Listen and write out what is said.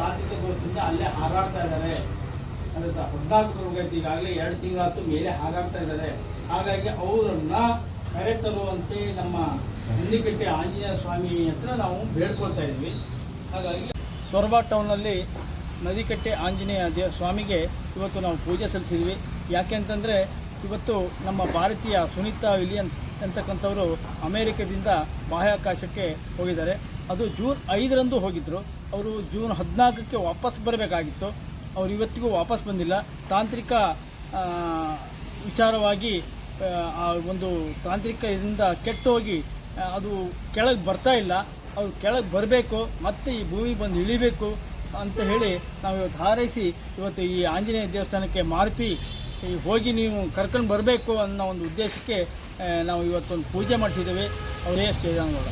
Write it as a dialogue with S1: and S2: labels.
S1: ವರ್ಷದಿಂದ ಅಲ್ಲೇ ಹಾರಾಡ್ತಾ ಇದ್ದಾರೆ. ಅದಕ್ಕೆ ಹದಿನಾಲ್ಕು ಹೋಗೈತೆ ಈಗಾಗಲೇ ಎರಡು ತಿಂಗಳಾತು ಮೇಲೆ ಹಾರಾಡ್ತಾ ಇದ್ದಾರೆ. ಹಾಗಾಗಿ ಅವರನ್ನ ಕರೆತರುವಂತೆ ನಮ್ಮ ಹಂದಿಕಟ್ಟೆ ಆಂಜನೇಯ ಸ್ವಾಮಿ ಹತ್ರ ನಾವು ಬೇಡ್ಕೊಳ್ತಾ ಇದ್ವಿ. ಹಾಗಾಗಿ ಸೊರಬ ಟೌನಲ್ಲಿ ನದಿಕಟ್ಟೆ ಆಂಜನೇಯ ದೇ, ಸ್ವಾಮಿಗೆ ಇವತ್ತು ನಾವು ಪೂಜೆ ಸಲ್ಲಿಸಿದ್ವಿ. ಯಾಕೆ ಅಂತಂದರೆ ಇವತ್ತು ನಮ್ಮ ಭಾರತೀಯ ಸುನೀತಾ ವಿಲಿಯನ್ಸ್ ಅಂತಕ್ಕಂಥವರು ಅಮೇರಿಕದಿಂದ ಬಾಹ್ಯಾಕಾಶಕ್ಕೆ ಹೋಗಿದ್ದಾರೆ. ಅದು ಜೂನ್ ಐದರಂದು ಹೋಗಿದ್ದರು ಅವರು ಜೂನ್ ಹದಿನಾಲ್ಕಕ್ಕೆ ವಾಪಸ್ ಬರಬೇಕಾಗಿತ್ತು. ಅವರು ಇವತ್ತಿಗೂ ವಾಪಸ್ ಬಂದಿಲ್ಲ. ತಾಂತ್ರಿಕ ವಿಚಾರವಾಗಿ ಆ, ಒಂದು ತಾಂತ್ರಿಕ ಇದರಿಂದ ಕೆಟ್ಟು ಹೋಗಿ ಅದು ಕೆಳಗೆ ಬರ್ತಾ ಇಲ್ಲ. ಅವ್ರು ಕೆಳಗೆ ಬರಬೇಕು ಮತ್ತೆ ಈ ಭೂಮಿ ಬಂದು ಇಳಿಬೇಕು ಅಂತ ಹೇಳಿ ನಾವು ಇವತ್ತು ಹಾರೈಸಿ ಇವತ್ತು ಈ ಆಂಜನೇಯ ದೇವಸ್ಥಾನಕ್ಕೆ ಮಾರುತಿ ಹೋಗಿ ನೀವು ಕರ್ಕೊಂಡು ಬರಬೇಕು ಅನ್ನೋ ಒಂದು ಉದ್ದೇಶಕ್ಕೆ ನಾವು ಇವತ್ತೊಂದು ಪೂಜೆ ಮಾಡಿಸಿದ್ದೇವೆ ಅವರೇ ಶ್ರೀರಾಮಗೌಡ